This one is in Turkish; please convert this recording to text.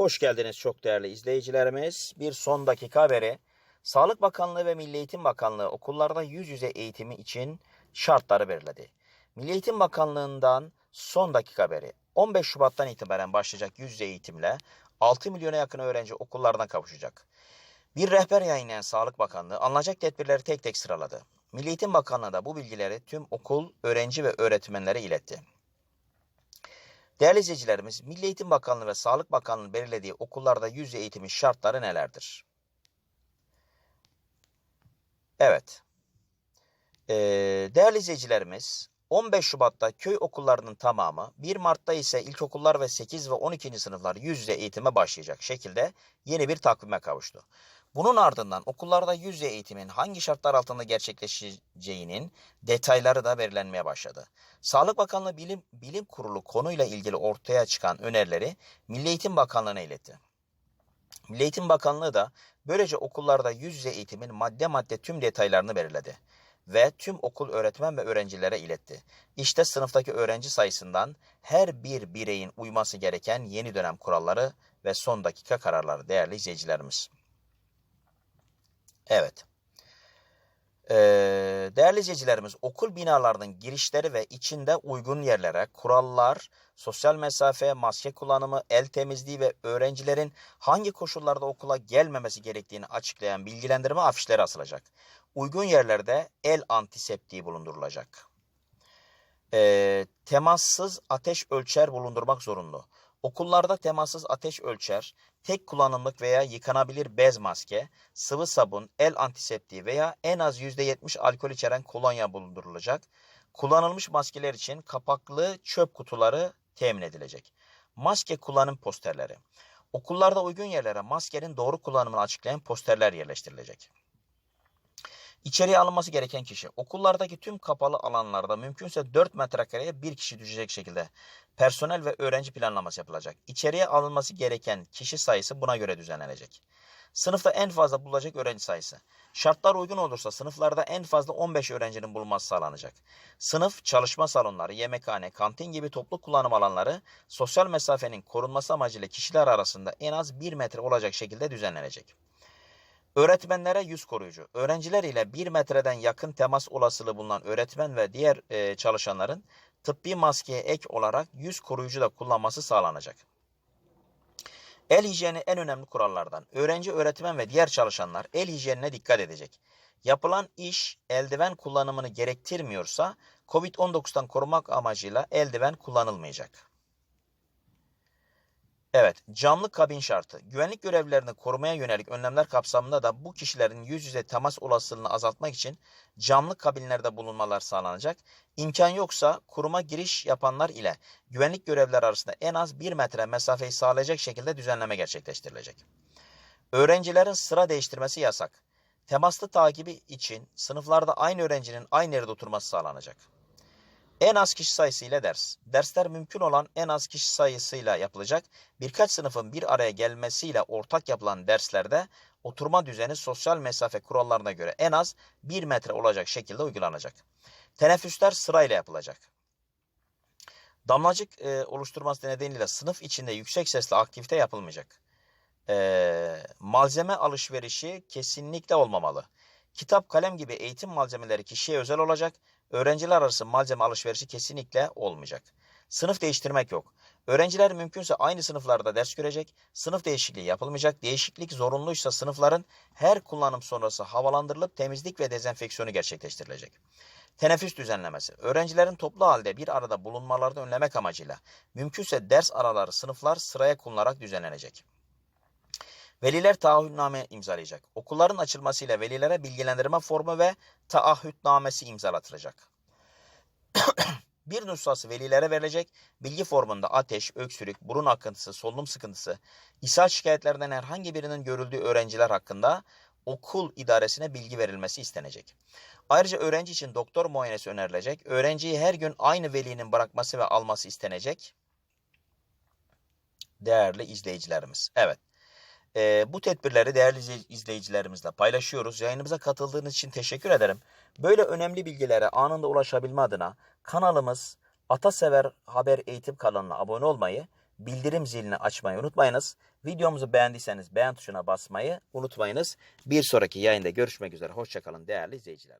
Hoş geldiniz çok değerli izleyicilerimiz. Bir son dakika haberi. Sağlık Bakanlığı ve Milli Eğitim Bakanlığı okullarda yüz yüze eğitimi için şartları belirledi. Milli Eğitim Bakanlığı'ndan son dakika haberi. 15 Şubat'tan itibaren başlayacak yüz yüze eğitimle 6 milyona yakın öğrenci okullardan kavuşacak. Bir rehber yayınlayan Sağlık Bakanlığı alınacak tedbirleri tek tek sıraladı. Milli Eğitim Bakanlığı da bu bilgileri tüm okul, öğrenci ve öğretmenlere iletti. Değerli izleyicilerimiz, Milli Eğitim Bakanlığı ve Sağlık Bakanlığı belirlediği okullarda yüz eğitimin şartları nelerdir? Evet. Ee, değerli izleyicilerimiz, 15 Şubat'ta köy okullarının tamamı, 1 Mart'ta ise ilkokullar ve 8 ve 12. sınıflar yüz yüze eğitime başlayacak şekilde yeni bir takvime kavuştu. Bunun ardından okullarda yüz eğitimin hangi şartlar altında gerçekleşeceğinin detayları da belirlenmeye başladı. Sağlık Bakanlığı Bilim, Bilim Kurulu konuyla ilgili ortaya çıkan önerileri Milli Eğitim Bakanlığı'na iletti. Milli Eğitim Bakanlığı da böylece okullarda yüz yüze eğitimin madde madde tüm detaylarını belirledi ve tüm okul öğretmen ve öğrencilere iletti. İşte sınıftaki öğrenci sayısından her bir bireyin uyması gereken yeni dönem kuralları ve son dakika kararları değerli izleyicilerimiz. Evet. Ee, değerli izleyicilerimiz okul binalarının girişleri ve içinde uygun yerlere kurallar, sosyal mesafe, maske kullanımı, el temizliği ve öğrencilerin hangi koşullarda okula gelmemesi gerektiğini açıklayan bilgilendirme afişleri asılacak. Uygun yerlerde el antiseptiği bulundurulacak. Ee, temassız ateş ölçer bulundurmak zorunlu. Okullarda temassız ateş ölçer, tek kullanımlık veya yıkanabilir bez maske, sıvı sabun, el antiseptiği veya en az %70 alkol içeren kolonya bulundurulacak. Kullanılmış maskeler için kapaklı çöp kutuları temin edilecek. Maske kullanım posterleri. Okullarda uygun yerlere maskenin doğru kullanımını açıklayan posterler yerleştirilecek. İçeriye alınması gereken kişi okullardaki tüm kapalı alanlarda mümkünse 4 metrekareye bir kişi düşecek şekilde personel ve öğrenci planlaması yapılacak. İçeriye alınması gereken kişi sayısı buna göre düzenlenecek. Sınıfta en fazla bulunacak öğrenci sayısı. Şartlar uygun olursa sınıflarda en fazla 15 öğrencinin bulunması sağlanacak. Sınıf, çalışma salonları, yemekhane, kantin gibi toplu kullanım alanları sosyal mesafenin korunması amacıyla kişiler arasında en az 1 metre olacak şekilde düzenlenecek. Öğretmenlere yüz koruyucu. Öğrenciler ile bir metreden yakın temas olasılığı bulunan öğretmen ve diğer e, çalışanların tıbbi maskeye ek olarak yüz koruyucu da kullanması sağlanacak. El hijyeni en önemli kurallardan. Öğrenci, öğretmen ve diğer çalışanlar el hijyenine dikkat edecek. Yapılan iş eldiven kullanımını gerektirmiyorsa COVID-19'dan korumak amacıyla eldiven kullanılmayacak. Evet, camlı kabin şartı. Güvenlik görevlilerini korumaya yönelik önlemler kapsamında da bu kişilerin yüz yüze temas olasılığını azaltmak için camlı kabinlerde bulunmalar sağlanacak. İmkan yoksa kuruma giriş yapanlar ile güvenlik görevlileri arasında en az 1 metre mesafeyi sağlayacak şekilde düzenleme gerçekleştirilecek. Öğrencilerin sıra değiştirmesi yasak. Temaslı takibi için sınıflarda aynı öğrencinin aynı yerde oturması sağlanacak. En az kişi sayısıyla ders. Dersler mümkün olan en az kişi sayısıyla yapılacak. Birkaç sınıfın bir araya gelmesiyle ortak yapılan derslerde oturma düzeni sosyal mesafe kurallarına göre en az 1 metre olacak şekilde uygulanacak. Teneffüsler sırayla yapılacak. Damlacık e, oluşturması nedeniyle sınıf içinde yüksek sesle aktivite yapılmayacak. E, malzeme alışverişi kesinlikle olmamalı. Kitap, kalem gibi eğitim malzemeleri kişiye özel olacak. Öğrenciler arası malzeme alışverişi kesinlikle olmayacak. Sınıf değiştirmek yok. Öğrenciler mümkünse aynı sınıflarda ders görecek. Sınıf değişikliği yapılmayacak. Değişiklik zorunluysa sınıfların her kullanım sonrası havalandırılıp temizlik ve dezenfeksiyonu gerçekleştirilecek. Teneffüs düzenlemesi. Öğrencilerin toplu halde bir arada bulunmalarını önlemek amacıyla mümkünse ders araları sınıflar sıraya konularak düzenlenecek. Veliler taahhütname imzalayacak. Okulların açılmasıyla velilere bilgilendirme formu ve taahhütnamesi imzalatılacak. bir nüshası velilere verilecek. Bilgi formunda ateş, öksürük, burun akıntısı, solunum sıkıntısı, ishal şikayetlerinden herhangi birinin görüldüğü öğrenciler hakkında okul idaresine bilgi verilmesi istenecek. Ayrıca öğrenci için doktor muayenesi önerilecek. Öğrenciyi her gün aynı velinin bırakması ve alması istenecek. Değerli izleyicilerimiz. Evet. E, bu tedbirleri değerli izleyicilerimizle paylaşıyoruz. Yayınımıza katıldığınız için teşekkür ederim. Böyle önemli bilgilere anında ulaşabilme adına kanalımız Atasever Haber Eğitim kanalına abone olmayı, bildirim zilini açmayı unutmayınız. Videomuzu beğendiyseniz beğen tuşuna basmayı unutmayınız. Bir sonraki yayında görüşmek üzere. Hoşçakalın değerli izleyiciler.